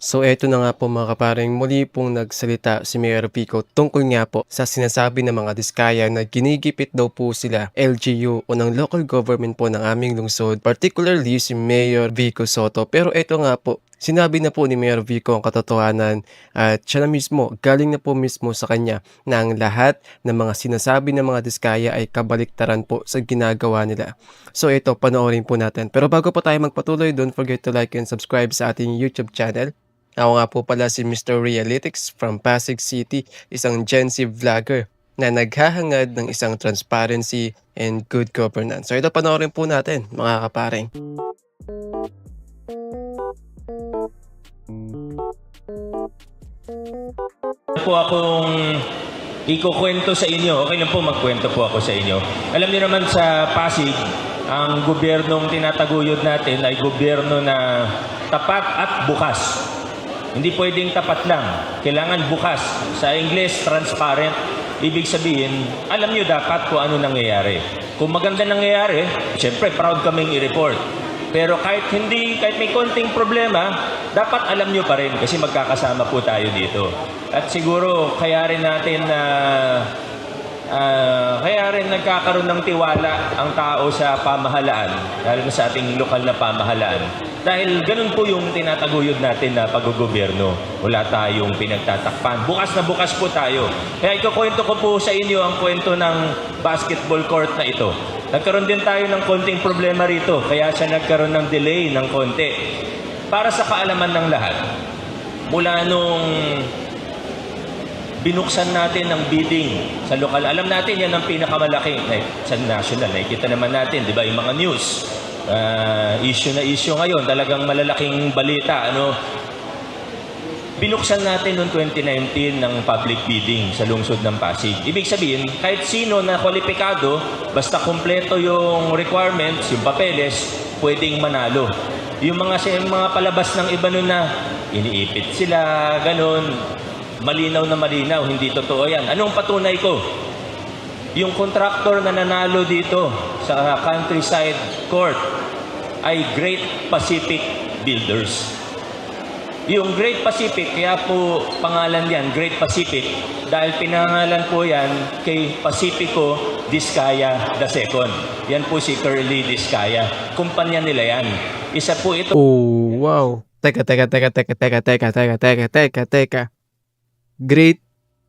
So eto na nga po mga kaparing muli pong nagsalita si Mayor Pico tungkol nga po sa sinasabi ng mga diskaya na ginigipit daw po sila LGU o ng local government po ng aming lungsod, particularly si Mayor Vico Soto. Pero eto nga po, sinabi na po ni Mayor Vico ang katotohanan at siya na mismo, galing na po mismo sa kanya na ang lahat ng mga sinasabi ng mga diskaya ay kabaliktaran po sa ginagawa nila. So ito, panoorin po natin. Pero bago po tayo magpatuloy, don't forget to like and subscribe sa ating YouTube channel. Ako nga po pala si Mr. Realytics from Pasig City, isang Gen Z vlogger na naghahangad ng isang transparency and good governance. So ito panoorin po natin mga kaparing. po akong ikukwento sa inyo. Okay lang po magkwento po ako sa inyo. Alam niyo naman sa Pasig, ang gobyernong tinataguyod natin ay gobyerno na tapat at bukas. Hindi pwedeng tapat lang. Kailangan bukas. Sa English, transparent. Ibig sabihin, alam niyo dapat kung ano nangyayari. Kung maganda nangyayari, siyempre proud kaming i-report. Pero kahit hindi, kahit may konting problema, dapat alam nyo pa rin kasi magkakasama po tayo dito. At siguro kaya rin natin na ah, kaya rin nagkakaroon ng tiwala ang tao sa pamahalaan, lalo na sa ating lokal na pamahalaan. Dahil ganun po yung tinataguyod natin na paggogobyerno. Wala tayong pinagtatakpan. Bukas na bukas po tayo. Kaya ikukwento ko po sa inyo ang kwento ng basketball court na ito. Nagkaroon din tayo ng konting problema rito, kaya siya nagkaroon ng delay ng konti. Para sa kaalaman ng lahat, mula nung binuksan natin ang bidding sa lokal. Alam natin yan ang pinakamalaki na, sa national. Nakikita naman natin, di ba, yung mga news. ah, issue na issue ngayon, talagang malalaking balita. Ano, binuksan natin noong 2019 ng public bidding sa lungsod ng Pasig. Ibig sabihin, kahit sino na kwalipikado, basta kumpleto yung requirements, yung papeles, pwedeng manalo. Yung mga, yung mga palabas ng iba nun na iniipit sila, ganun, malinaw na malinaw, hindi totoo yan. Anong patunay ko? Yung contractor na nanalo dito sa countryside court ay Great Pacific Builders. Yung Great Pacific, kaya po pangalan yan, Great Pacific, dahil pinangalan po yan kay Pacifico Discaya II. Yan po si Curly Discaya. Kumpanya nila yan. Isa po ito Oh, wow. Teka, teka, teka, teka, teka, teka, teka, teka, teka, teka. Great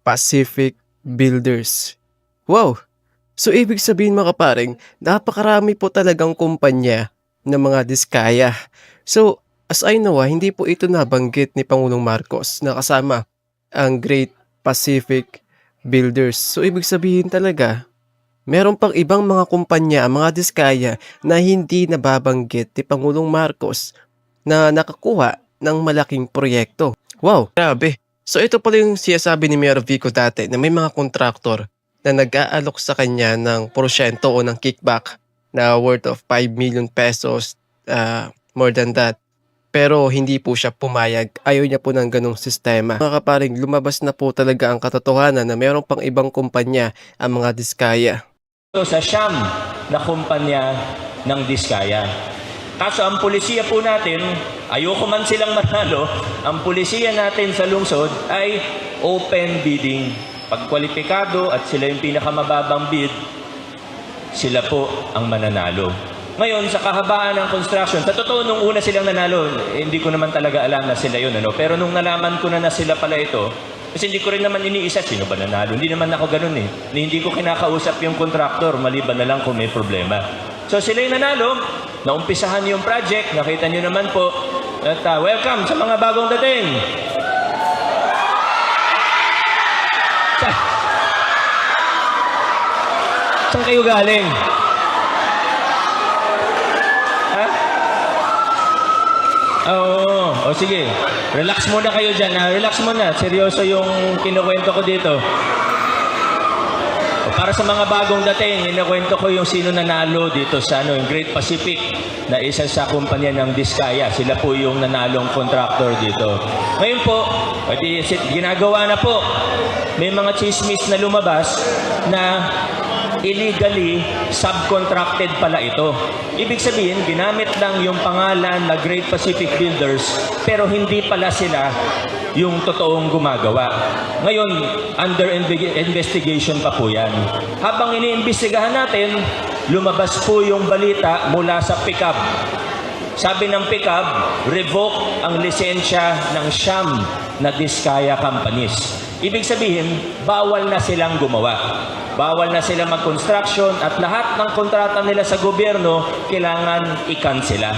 Pacific Builders. Wow! So, ibig sabihin mga kaparing, napakarami po talagang kumpanya ng mga diskaya. So, as I know, ah, hindi po ito nabanggit ni Pangulong Marcos na kasama ang Great Pacific Builders. So, ibig sabihin talaga, meron pang ibang mga kumpanya, mga diskaya na hindi nababanggit ni Pangulong Marcos na nakakuha ng malaking proyekto. Wow, grabe. So ito pala yung sinasabi ni Mayor Vico dati na may mga kontraktor na nag-aalok sa kanya ng porsyento o ng kickback na worth of 5 million pesos, uh, more than that. Pero hindi po siya pumayag. Ayaw niya po ng ganong sistema. Mga kaparing, lumabas na po talaga ang katotohanan na mayroon pang ibang kumpanya ang mga diskaya. sa siyam na kumpanya ng Diskaya. Kaso ang pulisiya po natin, ayoko man silang manalo, ang pulisiya natin sa lungsod ay open bidding. Pag kwalipikado at sila yung pinakamababang bid, sila po ang mananalo. Ngayon, sa kahabaan ng construction, sa totoo, nung una silang nanalo, eh, hindi ko naman talaga alam na sila yun. Ano? Pero nung nalaman ko na na sila pala ito, kasi hindi ko rin naman iniisa, sino ba nanalo? Hindi naman ako ganun eh. Hindi ko kinakausap yung contractor, maliban na lang kung may problema. So sila yung nanalo, naumpisahan yung project, nakita nyo naman po. At ah, welcome sa mga bagong dating. Sa- Saan kayo galing? Ha? Oo. O sige. Relax muna kayo dyan. Ha? Relax muna. Seryoso yung kinukwento ko dito. Para sa mga bagong dating, inakwento ko yung sino nanalo dito sa ano, yung Great Pacific na isa sa kumpanya ng Diskaya. Sila po yung nanalong contractor dito. Ngayon po, pwede, ginagawa na po. May mga chismis na lumabas na illegally subcontracted pala ito. Ibig sabihin, ginamit lang yung pangalan na Great Pacific Builders pero hindi pala sila yung totoong gumagawa. Ngayon, under inve- investigation pa po yan. Habang iniimbestigahan natin, lumabas po yung balita mula sa pickup sabi ng pickup, revoke ang lisensya ng Sham na Diskaya companies. Ibig sabihin, bawal na silang gumawa. Bawal na sila mag-construction at lahat ng kontrata nila sa gobyerno kailangan ikansela.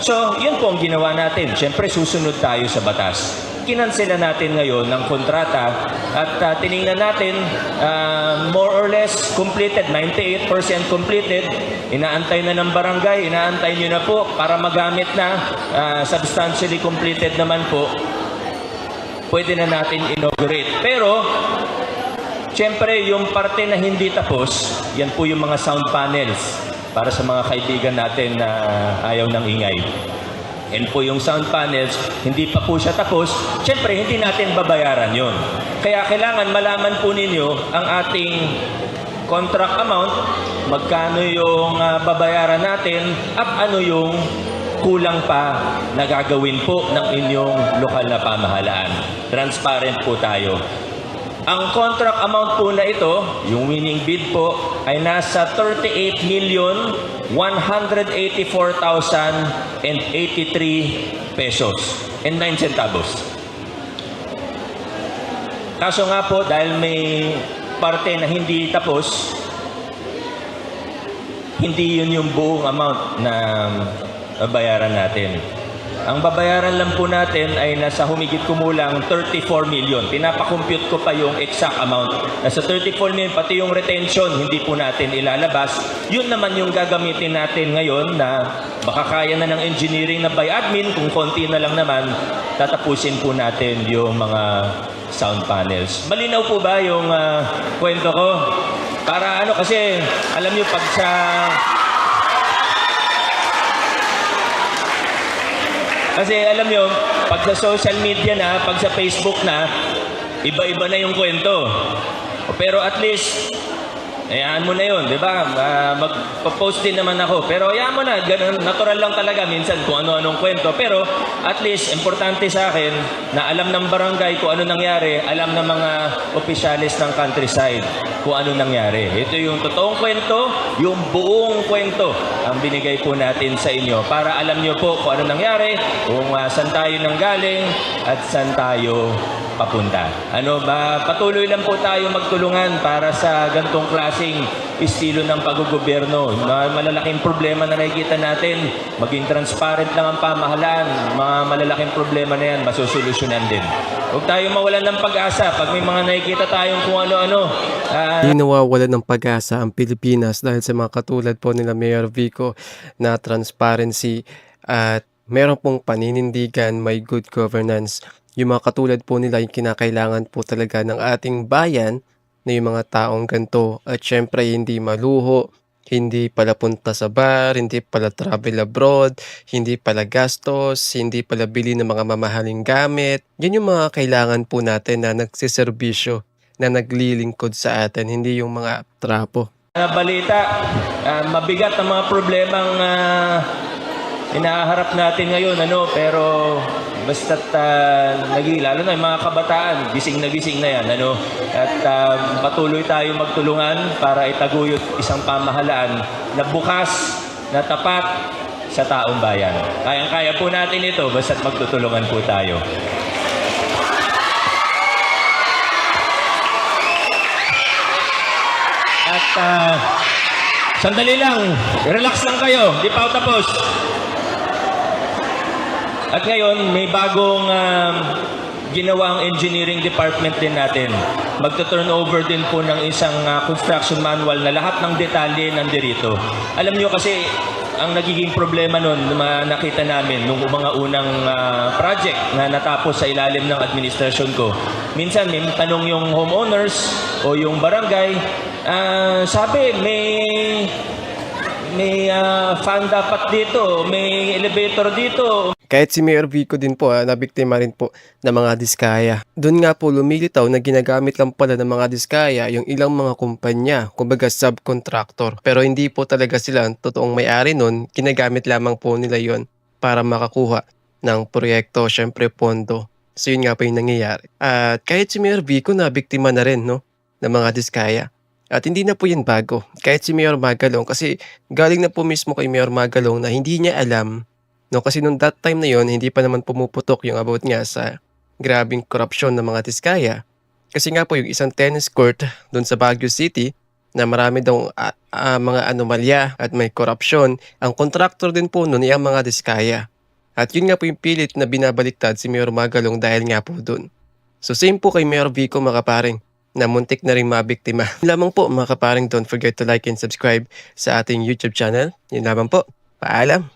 So, yun po ang ginawa natin. Siyempre, susunod tayo sa batas. Kinansela natin ngayon ng kontrata at ah, tiningnan natin ah, more or less completed, 98% completed. Inaantay na ng barangay, inaantay nyo na po para magamit na ah, substantially completed naman po. Pwede na natin inaugurate. Pero, Siyempre, yung parte na hindi tapos, yan po yung mga sound panels para sa mga kaibigan natin na ayaw ng ingay. Yan po yung sound panels, hindi pa po siya tapos, siyempre hindi natin babayaran yon. Kaya kailangan malaman po ninyo ang ating contract amount, magkano yung ah, babayaran natin, at ano yung kulang pa na gagawin po ng inyong lokal na pamahalaan. Transparent po tayo. Ang contract amount po na ito, yung winning bid po, ay nasa 38 million 184,083 pesos and 9 centavos. Kaso nga po, dahil may parte na hindi tapos, hindi yun yung buong amount na babayaran natin. Ang babayaran lang po natin ay nasa humigit kumulang 34 million. Pinapakompute ko pa yung exact amount. Nasa 34 million, pati yung retention, hindi po natin ilalabas. Yun naman yung gagamitin natin ngayon na baka kaya na ng engineering na by admin, kung konti na lang naman, tatapusin po natin yung mga sound panels. Malinaw po ba yung ah, kwento ko? Para ano kasi, alam niyo pag sa Kasi alam nyo, pag sa social media na, pag sa Facebook na, iba-iba na yung kwento. Pero at least, hayaan mo na yun, di ba? Ah, Magpo-post din naman ako. Pero hayaan mo na, ganun, natural lang talaga minsan kung ano-anong kwento. Pero at least, importante sa akin na alam ng barangay kung ano nangyari, alam ng mga opisyalis ng countryside kung ano nangyari. Ito yung totoong kwento, yung buong kwento ang binigay po natin sa inyo para alam nyo po kung ano nangyari, kung uh, saan tayo nanggaling at saan tayo papunta. Ano ba, patuloy lang po tayo magtulungan para sa gantong klasing estilo ng paggogobyerno. Na malalaking problema na nakikita natin, maging transparent lang ang pamahalaan, mga malalaking problema na yan, masusolusyonan din. Huwag tayo mawalan ng pag-asa pag may mga nakikita tayong kung ano-ano. Hindi nawawalan ng pag-asa ang Pilipinas dahil sa mga katulad po nila Mayor Vico na transparency at meron pong paninindigan, may good governance. Yung mga katulad po nila yung kinakailangan po talaga ng ating bayan na yung mga taong ganito at syempre hindi maluho, hindi pala punta sa bar, hindi pala travel abroad, hindi pala gastos, hindi pala bili ng mga mamahaling gamit. Yan yung mga kailangan po natin na nagsiservisyo na naglilingkod sa atin, hindi yung mga trapo. na balita, ah, mabigat ang mga problemang uh, inaharap natin ngayon, ano, pero basta't uh, lalo na yung mga kabataan, gising na gising na yan, ano, at ah, patuloy tayo magtulungan para itaguyod isang pamahalaan na bukas, na tapat sa taong bayan. Kayang-kaya po natin ito, basta't magtutulungan po tayo. At ah, sandali lang, relax lang kayo, di pa tapos. At ngayon, may bagong um, ginawang engineering department din natin. Magto-turnover din po ng isang ah, construction manual na lahat ng detalye nandirito. Alam nyo kasi, ang nagiging problema nun, na nakita namin nung mga unang ah, project na natapos sa ilalim ng administrasyon ko, minsan may tanong yung homeowners o yung barangay, ah, sabi may may ah, fan dapat dito, may elevator dito, Kahit si Mayor Vico din po, ah, nabiktima rin po ng mga diskaya. Doon nga po lumilitaw na ginagamit lang pala ng mga diskaya yung ilang mga kumpanya, kumbaga subcontractor. Pero hindi po talaga sila totoong may-ari nun, ginagamit lamang po nila yon para makakuha ng proyekto, syempre pondo. So yun nga po yung nangyayari. At kahit si Mayor Vico na biktima na rin no, ng mga diskaya. At hindi na po yan bago. Kahit si Mayor Magalong kasi galing na po mismo kay Mayor Magalong na hindi niya alam no kasi nung that time na yon hindi pa naman pumuputok yung about niya sa grabing korupsyon ng mga diskaya. Kasi nga po yung isang tennis court doon sa Baguio City na marami daw ah, ah, mga anomalya at may korupsyon. Ang contractor din po noon ay ang mga diskaya. At yun nga po yung pilit na binabaliktad si Mayor Magalong dahil nga po doon. So same po kay Mayor Vico mga kaparing na muntik na rin mabiktima. Lamang po mga kaparing don't forget to like and subscribe sa ating YouTube channel. Yun lamang po. Paalam!